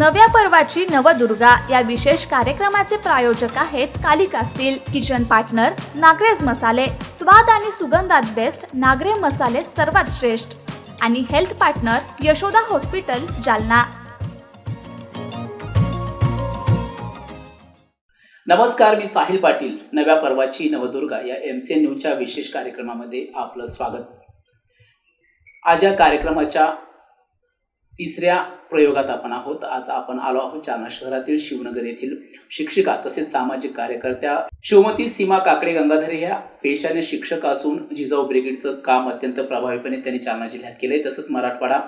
नव्या पर्वाची नवदुर्गा या विशेष कार्यक्रमाचे प्रायोजक आहेत Kalika steel kitchen partner Nagrej मसाले स्वाद आणि सुगंधात बेस्ट नागरे मसाले सर्वात श्रेष्ठ. आणि health partner Yashoda hospital Jalna. नमस्कार मी साहिल पाटील. नव्या पर्वाची नवदुर्गा या एम सी एन न्यूजच्या विशेष कार्यक्रमामध्ये आपलं स्वागत. आज या कार्यक्रमाच्या तिसऱ्या प्रयोगात आपण आहोत. आज आपण आलो आहोत जालना शहरातील शिवनगर येथील शिक्षिका तसेच सामाजिक कार्यकर्त्या शिवमती सीमा काकडे गंगाधरे ह्या पेशाने शिक्षक असून जिजाऊ ब्रिगेडचं काम अत्यंत प्रभावीपणे त्यांनी जालना जिल्ह्यात केलंय. तसंच मराठवाडा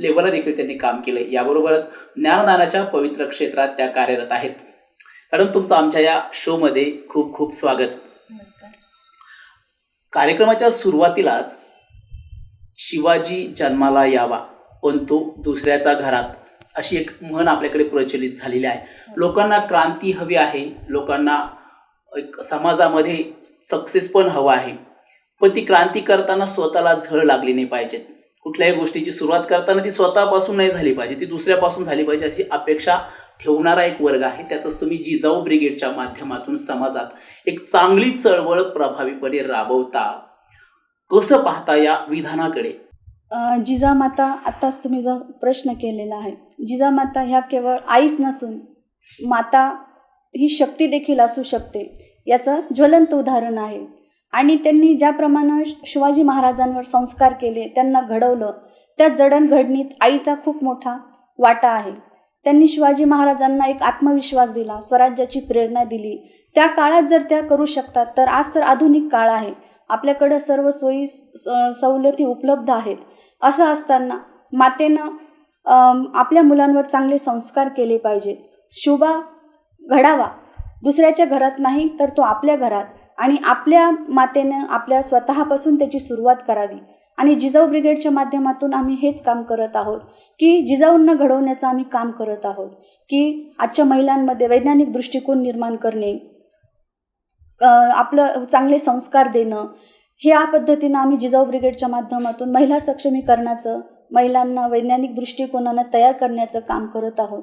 लेवलला देखील त्यांनी काम केलंय. याबरोबरच ज्ञानदानाच्या पवित्र क्षेत्रात त्या कार्यरत आहेत. मॅडम तुमचं आमच्या या शोमध्ये खूप खूप स्वागत. नमस्कार. कार्यक्रमाच्या सुरुवातीलाच शिवाजी जन्माला यावा. पण तो दुसऱ्याचा घरात. अशी एक म्हण आपल्याकडे प्रचलित झालेली आहे. लोकांना क्रांती हवी आहे. लोकांना एक समाजामध्ये सक्सेस पण हवं आहे. पण ती क्रांती करताना स्वतःला झळ लागली नाही पाहिजे कुठल्याही गोष्टीची सुरुवात करताना ती स्वतःपासून नाही झाली पाहिजे. ती दुसऱ्यापासून झाली पाहिजे अशी अपेक्षा ठेवणारा एक वर्ग आहे. त्यातच तुम्ही जिजाऊ ब्रिगेडच्या माध्यमातून समाजात एक चांगली चळवळ प्रभावीपणे राबवता. कसं पाहता या विधानाकडे? जिजामाता आत्ताच तुम्ही जो प्रश्न केलेला आहे जिजामाता ह्या केवळ आईच नसून माता ही शक्ती देखील असू शकते याचं ज्वलंत उदाहरण आहे. आणि त्यांनी ज्याप्रमाणे शिवाजी महाराजांवर संस्कार केले त्यांना घडवलं त्या जडणघडणीत आईचा खूप मोठा वाटा आहे. त्यांनी शिवाजी महाराजांना एक आत्मविश्वास दिला स्वराज्याची प्रेरणा दिली. त्या काळात जर त्या करू शकतात तर आज तर आधुनिक काळ आहे. आपल्याकडं सर्व सोयी स- सवलती उपलब्ध आहेत. असं असताना मातेनं आपल्या मुलांवर चांगले संस्कार केले पाहिजेत. शुभा घडावा. दुसऱ्याच्या घरात नाही तर तो आपल्या घरात. आणि आपल्या मातेनं आपल्या स्वतःपासून त्याची सुरुवात करावी. आणि जिजाऊ ब्रिगेडच्या माध्यमातून आम्ही हेच काम करत आहोत की जिजाऊंना घडवण्याचं आम्ही काम करत आहोत की आजच्या महिलांमध्ये वैज्ञानिक दृष्टिकोन निर्माण करणे आपलं चांगले संस्कार देणं ह्या पद्धतीनं आम्ही जिजाऊ ब्रिगेडच्या माध्यमातून महिला सक्षमीकरणाचं महिलांना वैज्ञानिक दृष्टिकोनानं तयार करण्याचं काम करत आहोत.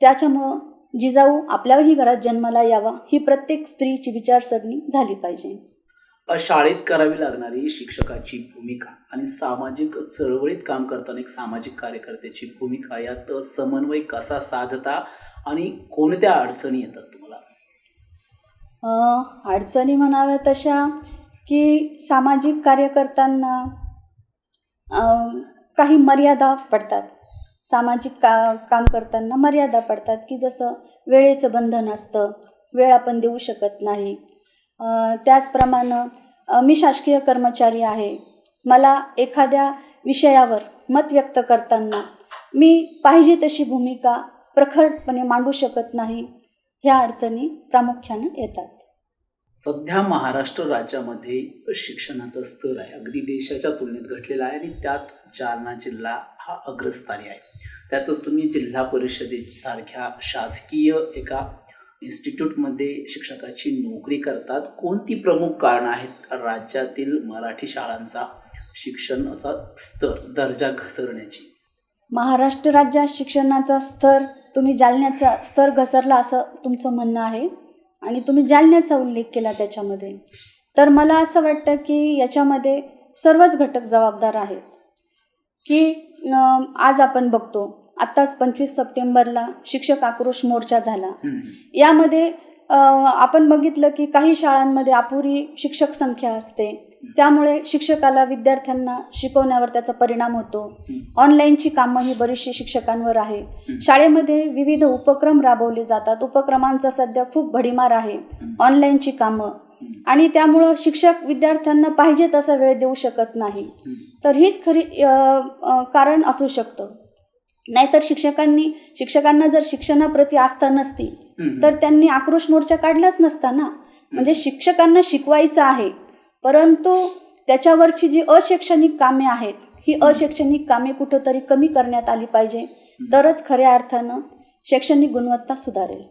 त्याच्यामुळं जिजाऊ आपल्याही घरात जन्माला यावा ही प्रत्येक स्त्रीची विचारसरणी झाली पाहिजे. शाळेत करावी लागणारी शिक्षकाची भूमिका आणि सामाजिक चळवळीत काम करताना एक सामाजिक कार्यकर्त्याची भूमिका यात समन्वय कसा साधता आणि कोणत्या अडचणी येतात तुम्हाला? अडचणी म्हणाव्या तशा की सामाजिक कार्य करताना काही मर्यादा पडतात. सामाजिक का काम करताना मर्यादा पडतात की जसं वेळेचं बंधन असतं वेळ आपण देऊ शकत नाही. त्याचप्रमाणे मी शासकीय कर्मचारी आहे. मला एखाद्या विषयावर मत व्यक्त करताना मी पाहिजे तशी भूमिका प्रखरपणे मांडू शकत नाही. ह्या अडचणी प्रामुख्यानं येतात. सध्या महाराष्ट्र राज्यामध्ये शिक्षणाचा स्तर आहे. अगदी देशाच्या तुलनेत घटलेला आहे आणि त्यात जालना जिल्हा हा अग्रस्थानी आहे. त्यातच तुम्ही जिल्हा परिषदेसारख्या शासकीय एका इन्स्टिट्यूटमध्ये शिक्षकाची नोकरी करतात. कोणती प्रमुख कारणं आहेत? राज्यातील मराठी शाळांचा शिक्षणाचा स्तर दर्जा घसरण्याची. महाराष्ट्र राज्यात शिक्षणाचा स्तर तुम्ही जालन्याचा स्तर घसरला असं तुमचं म्हणणं आहे? आणि तुम्ही जालन्याचा उल्लेख केला त्याच्यामध्ये. तर मला असं वाटतं की याच्यामध्ये सर्वच घटक जबाबदार आहेत. की आज आपण बघतो आत्ताच पंचवीस सप्टेंबरला शिक्षक आक्रोश मोर्चा झाला. यामध्ये आपण बघितलं की काही शाळांमध्ये अपुरी शिक्षक संख्या असते. त्यामुळे शिक्षकाला विद्यार्थ्यांना शिकवण्यावर त्याचा परिणाम होतो. ऑनलाईनची कामं ही बरीचशी शिक्षकांवर आहे. शाळेमध्ये विविध उपक्रम राबवले जातात. उपक्रमांचा सध्या खूप भडीमार आहे. ऑनलाईनची कामं. आणि त्यामुळं शिक्षक विद्यार्थ्यांना पाहिजे तसा वेळ देऊ शकत नाही. तर हीच खरी कारण असू शकतं. नाहीतर शिक्षकांनी शिक्षकांना जर शिक्षणाप्रती आस्था नसती तर त्यांनी आक्रोश मोर्चा काढलाच नसता ना? म्हणजे शिक्षकांना शिकवायचं आहे परंतु त्याच्यावरची जी अशैक्षणिक कामे आहेत ही अशैक्षणिक कामे कुठंतरी कमी करण्यात आली पाहिजे. तरच खऱ्या अर्थानं शैक्षणिक गुणवत्ता सुधारेल.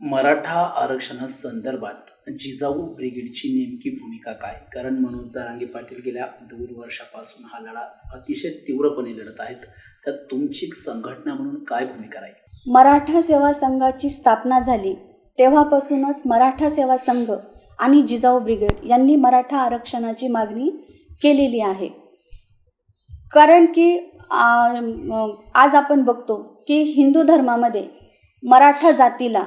मराठा आरक्षणासंदर्भात जिजाऊ ब्रिगेडची नेमकी भूमिका काय? कारण मनोज जारांगे पाटील गेल्या दोन वर्षापासून हा लढा अतिशय तीव्रपणे लढत आहेत. त्यात तुमची संघटना म्हणून काय भूमिका राहील? मराठा सेवा संघाची स्थापना झाली तेव्हापासूनच मराठा सेवा संघ आणि जिजाऊ ब्रिगेड यांनी मराठा आरक्षणाची मागणी केलेली आहे. कारण की आज आपण बघतो की हिंदू धर्मामध्ये मराठा जातीला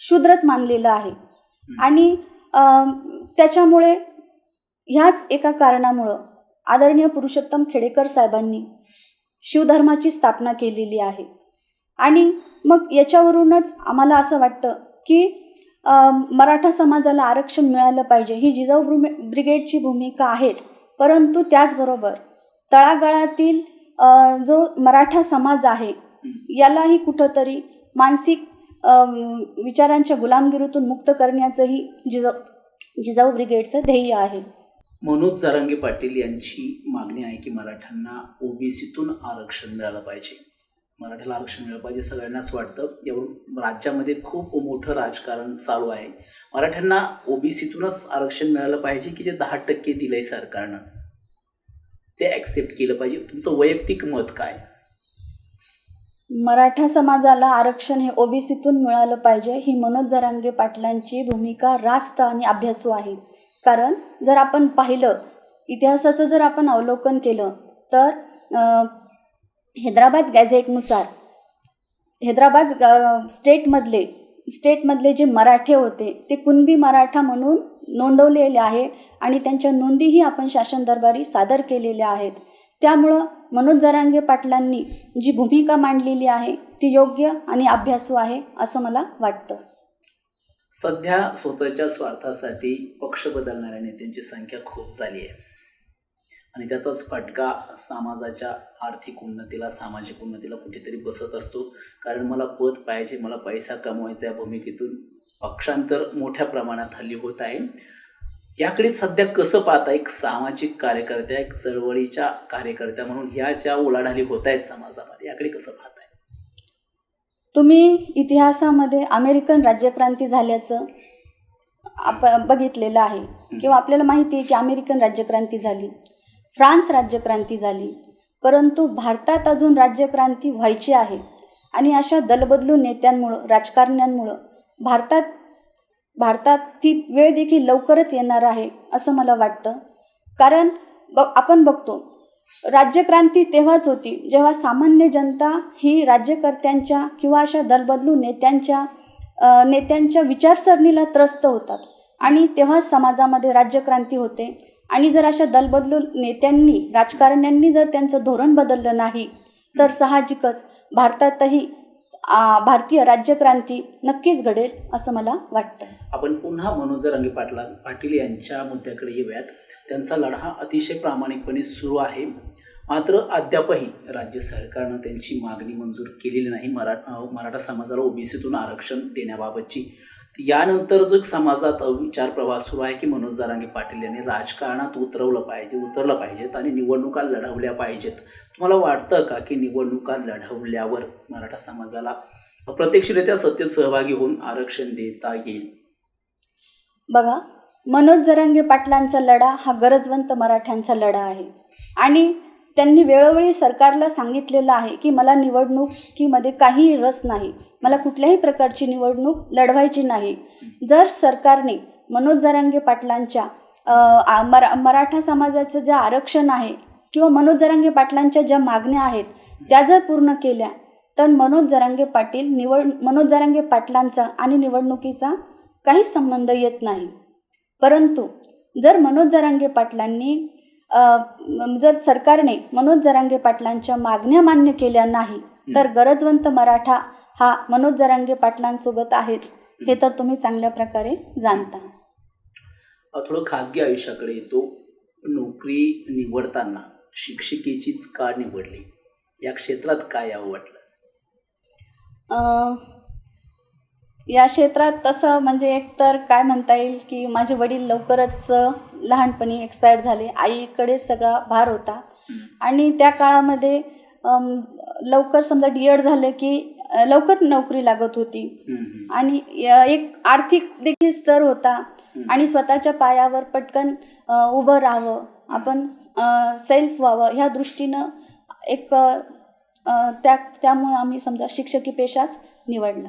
शूद्रच मानलेलं आहे. आणि त्याच्यामुळे ह्याच एका कारणामुळं आदरणीय पुरुषोत्तम खेडेकर साहेबांनी शिवधर्माची स्थापना केलेली आहे. आणि मग याच्यावरूनच आम्हाला असं वाटतं की मराठा समाजाला आरक्षण मिळालं पाहिजे. ही जिजाऊ ब्रुमे ब्रिगेडची भूमिका आहेच. परंतु त्याचबरोबर तळागाळातील जो मराठा समाज आहे यालाही कुठंतरी मानसिक विचारांच्या गुलामगिरीतून मुक्त करण्याचंही जिजाऊ जिजाऊ ब्रिगेडचं ध्येय आहे. मनोज जरांगे पाटील यांची मागणी आहे की मराठ्यांना ओबीसीतून आरक्षण मिळालं पाहिजे. मराठ्याला आरक्षण मिळालं पाहिजे सगळ्यांनाच वाटतं. यावरून राज्यामध्ये खूप मोठं राजकारण चालू आहे. मराठ्यांना ओबीसीतूनच आरक्षण मिळालं पाहिजे की जे दहा टक्के दिलंय सरकारनं? ते ॲक्सेप्ट केलं पाहिजे. तुमचं वैयक्तिक मत काय? मराठा समाजाला आरक्षण हे ओबीसीतून मिळालं पाहिजे. ही मनोज जरांगे पाटलांची भूमिका रास्त आणि अभ्यासू आहे. कारण जर आपण पाहिलं इतिहासाचं जर आपण अवलोकन केलं तर हैदराबाद गॅझेटनुसार हैदराबाद ग- स्टेटमधले स्टेटमधले जे मराठे होते ते कुणबी मराठा म्हणून नोंदवलेले आहे आणि त्यांच्या नोंदीही आपण शासन दरबारी सादर केलेल्या आहेत. त्यामुळं मनोज जरांगे पाटलांनी जी भूमिका मांडलेली आहे ती योग्य आणि अभ्यासू आहे असं मला वाटतं. सध्या स्वतःच्या स्वार्थासाठी पक्ष बदलणाऱ्या नेत्यांची संख्या खूप झाली आहे. आणि त्याचाच फटका समाजाच्या आर्थिक उन्नतीला सामाजिक उन्नतीला कुठेतरी बसत असतो. कारण मला पद पाहिजे मला पैसा कमवायचा या भूमिकेतून पक्षांतर मोठ्या प्रमाणात हल्ली होत आहे. याकडे सध्या कसं पाहता एक सामाजिक कार्यकर्त्या एक चळवळीच्या कार्यकर्त्या म्हणून ह्या ज्या उलाढाली होत आहेत समाजामध्ये याकडे कसं पाहताय? तुम्ही इतिहासामध्ये अमेरिकन राज्यक्रांती झाल्याचं आप बघितलेलं आहे. किंवा आपल्याला माहिती आहे की अमेरिकन राज्यक्रांती झाली. फ्रान्स राज्यक्रांती झाली. परंतु भारतात अजून राज्यक्रांती व्हायची आहे आणि अशा दलबदलू नेत्यांमुळं राजकारण्यांमुळं भारतात भारतात ती वेळ देखील लवकरच येणार आहे असं मला वाटतं. कारण ब आपण बघतो राज्यक्रांती तेव्हाच होती जेव्हा सामान्य जनता ही राज्यकर्त्यांच्या किंवा अशा दलबदलू नेत्यांच्या नेत्यांच्या विचारसरणीला त्रस्त होतात आणि तेव्हाच समाजामध्ये राज्यक्रांती होते. आणि जर अशा दलबदलू नेत्यांनी राजकारण्यांनी जर त्यांचं धोरण बदललं नाही तर साहजिकच भारतातही भारतीय राज्यक्रांती नक्कीच घडेल असं मला वाटतं. आपण पुन्हा मनोज रंगे पाटला पाटील यांच्या मुद्द्याकडे येऊयात. त्यांचा लढा अतिशय प्रामाणिकपणे सुरू आहे. मात्र अद्यापही राज्य सरकारनं त्यांची मागणी मंजूर केलेली नाही. मरा मराठा समाजाला ओबीसीतून आरक्षण देण्याबाबतची यानंतर जो एक समाजात विचार प्रवाह सुरू आहे की मनोज जारांगे पाटील यांनी राजकारणात उतरवलं पाहिजे उतरलं पाहिजेत आणि निवडणुका लढवल्या पाहिजेत. तुम्हाला वाटतं का की निवडणुका लढवल्यावर मराठा समाजाला प्रत्यक्षरित्या सत्तेत सहभागी होऊन आरक्षण देता येईल? बघा मनोज जरांगे पाटलांचा लढा हा गरजवंत मराठ्यांचा लढा आहे. आणि त्यांनी वेळोवेळी सरकारला सांगितलेलं आहे की मला निवडणुकीमध्ये काहीही रस नाही. मला कुठल्याही प्रकारची निवडणूक लढवायची नाही. जर सरकारने मनोज जरांगे पाटलांच्या मरा मराठा समाजाचं जे आरक्षण आहे किंवा मनोज जरांगे पाटलांच्या ज्या मागण्या आहेत त्या जर पूर्ण केल्या तर मनोज जरांगे पाटील निवड मनोज जरांगे पाटलांचा आणि निवडणुकीचा काहीच संबंध येत नाही. परंतु जर मनोज जरांगे पाटलांनी जर सरकारने मनोज जरांगे पाटलांच्या मागण्या मान्य केल्या नाही तर गरजवंत मराठा हा मनोज जरांगे पाटलांसोबत आहेच हे तर तुम्ही चांगल्या प्रकारे जाणता. थोडं खाजगी आयुष्याकडे येतो. नोकरी निवडताना शिक्षिकेचीच का निवडली? या क्षेत्रात काय यावं वाटलं? या क्षेत्रात तसं म्हणजे एकतर काय म्हणता येईल की माझे वडील लवकरच लहानपणी एक्सपायर झाले. आईकडेच सगळा भार होता. आणि त्या काळामध्ये लवकर समजा डी एड झालं की लवकर नोकरी लागत होती. आणि एक आर्थिक देखील स्तर होता. आणि स्वतःच्या पायावर पटकन उभं राहावं. आपण सेल्फ व्हावं. ह्या दृष्टीनं एक त्या त्यामुळे आम्ही समजा शिक्षकी पेशाच निवडला.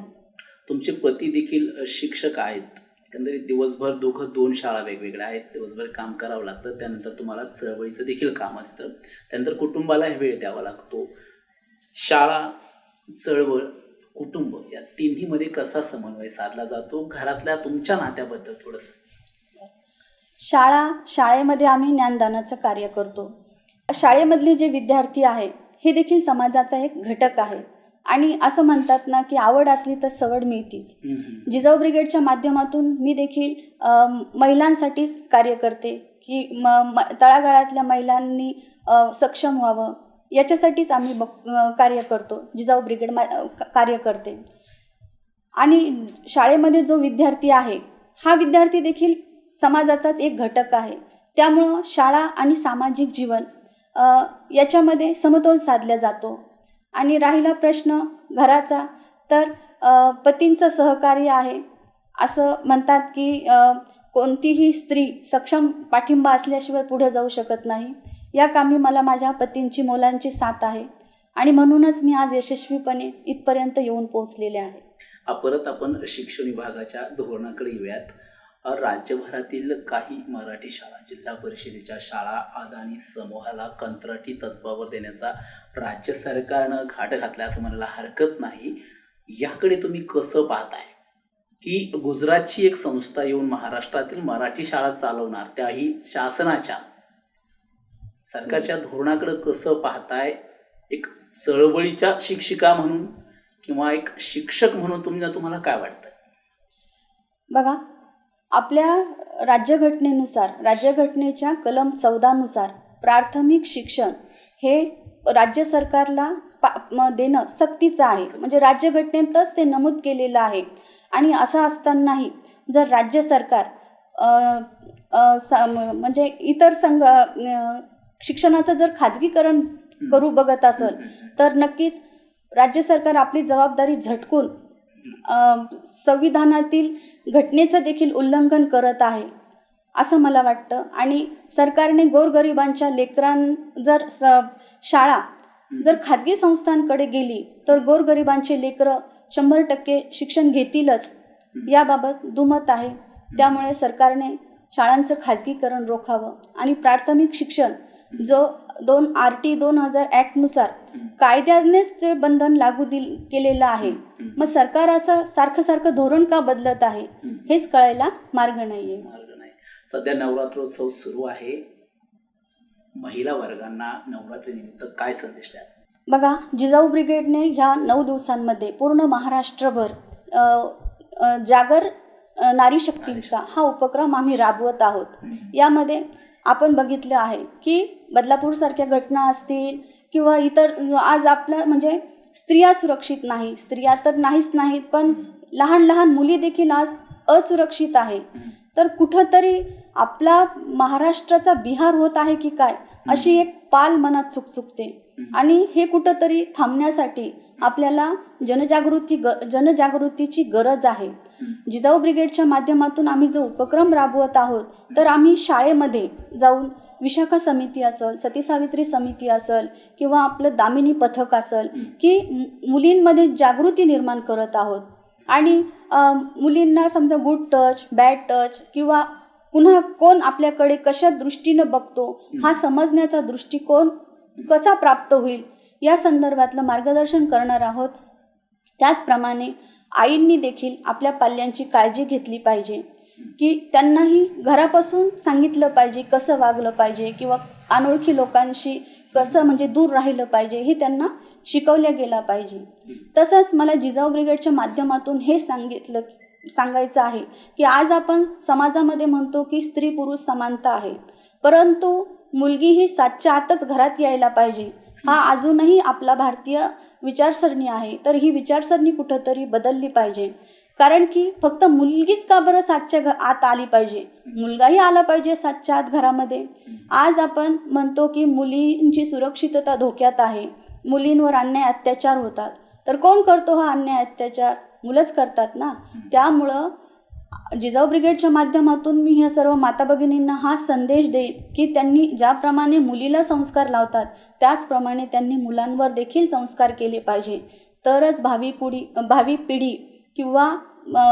तुमचे पती देखील शिक्षक आहेत. एकंदरीत दिवसभर दोघं दोन शाळा वेगवेगळ्या आहेत. दिवसभर काम करावं लागतं. त्यानंतर तुम्हाला चळवळीचं देखील काम असतं. त्यानंतर कुटुंबाला वेळ द्यावा लागतो. शाळा चळवळ कुटुंब या तिन्हीमध्ये कसा समन्वय साधला जातो? घरातल्या तुमच्या नात्याबद्दल थोडंसं. शाळा शाळेमध्ये आम्ही ज्ञानदानाचं कार्य करतो. शाळेमधले जे विद्यार्थी आहे हे देखील समाजाचा एक घटक आहे. आणि असं म्हणतात ना की आवड असली तर सवड मिळतीच. जिजाऊ ब्रिगेडच्या माध्यमातून मी देखील महिलांसाठीच कार्य करते की म म तळागाळातल्या महिलांनी सक्षम व्हावं. याच्यासाठीच आम्ही बघ कार्य करतो. जिजाऊ ब्रिगेड मा कार्य करते. आणि शाळेमध्ये जो विद्यार्थी आहे हा विद्यार्थी देखील समाजाचाच एक घटक आहे. त्यामुळं शाळा आणि सामाजिक जीवन याच्यामध्ये समतोल साधला जातो. आणि राहिला प्रश्न घराचा तर पतींचं सहकार्य आहे. असं म्हणतात की कोणतीही स्त्री सक्षम पाठिंबा असल्याशिवाय पुढे जाऊ शकत नाही. या कामी मला माझ्या पतींची मुलांची साथ आहे. आणि म्हणूनच मी आज यशस्वीपणे इथपर्यंत येऊन पोहोचलेले आहे. परत आपण शिक्षण विभागाच्या धोरणाकडे येऊयात. राज्यभरातील काही मराठी शाळा जिल्हा परिषदेच्या शाळा अदानी समूहाला कंत्राटी तत्वावर देण्याचा राज्य सरकारनं घाट घातला असं म्हणायला हरकत नाही. याकडे तुम्ही कसं पाहताय? की गुजरातची एक संस्था येऊन महाराष्ट्रातील मराठी शाळा चालवणार त्याही शासनाच्या? सरकारच्या धोरणाकडे कसं पाहताय? एक चळवळीच्या शिक्षिका म्हणून किंवा एक शिक्षक म्हणून तुम्हाला तुम्हाला काय वाटतं? बघा आपल्या राज्यघटनेनुसार राज्यघटनेच्या कलम चौदानुसार प्राथमिक शिक्षण हे राज्य सरकारला पा म देणं सक्तीचं आहे. म्हणजे राज्यघटनेतच ते नमूद केलेलं आहे. आणि असं असतानाही जर राज्य सरकार म्हणजे इतर संघ शिक्षणाचं जर खाजगीकरण करू बघत असेल तर नक्कीच राज्य सरकार आपली जबाबदारी झटकून संविधानातील घटनेचं देखील उल्लंघन करत आहे असं मला वाटतं. आणि सरकारने गोरगरिबांच्या लेकरां जर स शाळा जर खाजगी संस्थांकडे गेली तर गोरगरिबांचे लेकरं शंभर टक्के शिक्षण घेतीलच. याबाबत दुमत आहे. त्यामुळे सरकारने शाळांचं खाजगीकरण रोखावं आणि प्राथमिक शिक्षण जो दोन आर टी दोन हजार ॲक्टनुसार कायद्यानेच ते बंधन लागू दिल केलेलं आहे. मग सरकार असं सारखं सारखं धोरण का बदलत आहे? हेच कळायला मार्ग नाही आहे मार्ग नाही. सध्या नवरात्रोत्सव सुरू आहे. महिला वर्गांना नवरात्रीनिमित्त काय संदेश द्याल? बघा जिजाऊ ब्रिगेडने ह्या नऊ दिवसांमध्ये पूर्ण महाराष्ट्रभर जागर नारी शक्तींचा हा उपक्रम आम्ही राबवत आहोत. यामध्ये आपण बघितलं आहे की बदलापूरसारख्या घटना असतील किंवा इतर आज आपलं म्हणजे स्त्रिया सुरक्षित नाही. स्त्रिया तर नाहीच नाहीत पण लहान लहान मुली देखील आज असुरक्षित आहे. तर कुठंतरी आपला महाराष्ट्राचा बिहार होत आहे की काय अशी एक पाल मनात चुकचुकते. आणि हे कुठंतरी थांबण्यासाठी आपल्याला जनजागृती ग जनजागृतीची गरज आहे. जिजाऊ ब्रिगेडच्या माध्यमातून आम्ही जो उपक्रम राबवत आहोत तर आम्ही शाळेमध्ये जाऊन विशाखा समिती असेल सती सावित्री समिती असेल किंवा आपलं दामिनी पथक असेल की मुलींमध्ये जागृती निर्माण करत आहोत. आणि मुलींना समजा गुड टच बॅड टच किंवा पुन्हा कोण आपल्याकडे कशा दृष्टीनं बघतो हा समजण्याचा दृष्टिकोन कसा प्राप्त होईल या संदर्भातलं मार्गदर्शन करणार आहोत. त्याचप्रमाणे आईंनी देखील आपल्या पाल्यांची काळजी घेतली पाहिजे की त्यांनाही घरापासून सांगितलं पाहिजे कसं वागलं पाहिजे किंवा अनोळखी लोकांशी कसं म्हणजे दूर राहिलं पाहिजे हे त्यांना शिकवल्या गेला पाहिजे. तसंच मला जिजाऊ ब्रिगेडच्या माध्यमातून हे सांगितलं सांगायचं आहे की आज आपण समाजामध्ये म्हणतो की स्त्री पुरुष समानता आहे परंतु मुलगी ही सातच्या आतच घरात यायला पाहिजे. हा अजूनही आपला भारतीय विचारसरणी आहे तर ही विचारसरणी कुठंतरी बदलली पाहिजे. कारण की फक्त मुलगीच का बरं सातच्या घ आत आली पाहिजे? मुलगाही आला पाहिजे सातच्या आत घरामध्ये. आज आपण म्हणतो की मुलींची सुरक्षितता धोक्यात आहे. मुलींवर अन्याय अत्याचार होतात. तर कोण करतो हा अन्याय अत्याचार? मुलंच करतात ना? त्यामुळं जिजाऊ ब्रिगेडच्या माध्यमातून मी ह्या सर्व माता भगिनींना हा संदेश देईन की त्यांनी ज्याप्रमाणे मुलीला संस्कार लावतात त्याचप्रमाणे त्यांनी मुलांवर देखील संस्कार केले पाहिजे. तरच भावी पुढी भावी पिढी किंवा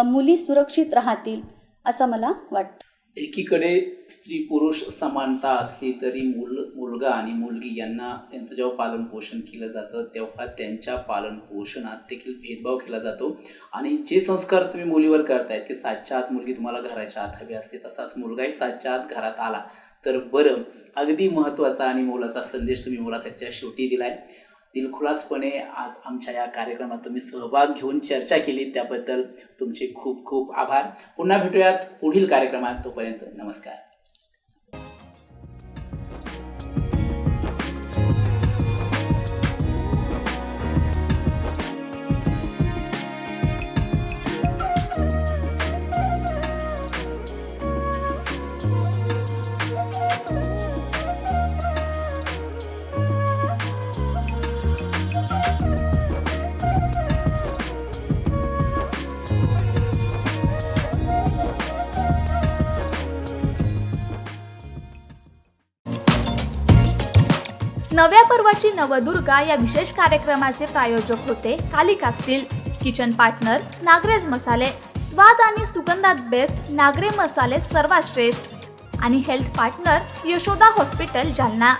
मुली सुरक्षित राहतील असं मला वाटतं. एकीकडे स्त्री पुरुष समानता असली तरी मुल मुलगा आणि मुलगी यांना यांचं जेव्हा पालन पोषण केलं जातं तेव्हा त्यांच्या पालन पोषणात देखील भेदभाव केला जातो. आणि जे संस्कार तुम्ही मुलीवर करतायत की सातच्या आत मुलगी तुम्हाला घराच्या आत हवी असते तसाच मुलगाही सातच्या आत घरात आला. तर बरं अगदी महत्त्वाचा आणि मोलाचा संदेश तुम्ही मुलाखतीच्या शेवटी दिलाय. दिलखुलासपणे आज आमच्या या कार्यक्रमात तुम्ही सहभाग घेऊन चर्चा केली त्याबद्दल तुमचे खूप खूप आभार. पुन्हा भेटूयात पुढील कार्यक्रमात तोपर्यंत नमस्कार. नव्या नवदुर्गा या विशेष कार्यक्रमाचे प्रायोजक होते Kalika steel kitchen partner Nagrej मसाले स्वाद आणि सुगंधात बेस्ट नागरे मसाले सर्वात श्रेष्ठ आणि health partner Yashoda hospital Jalna.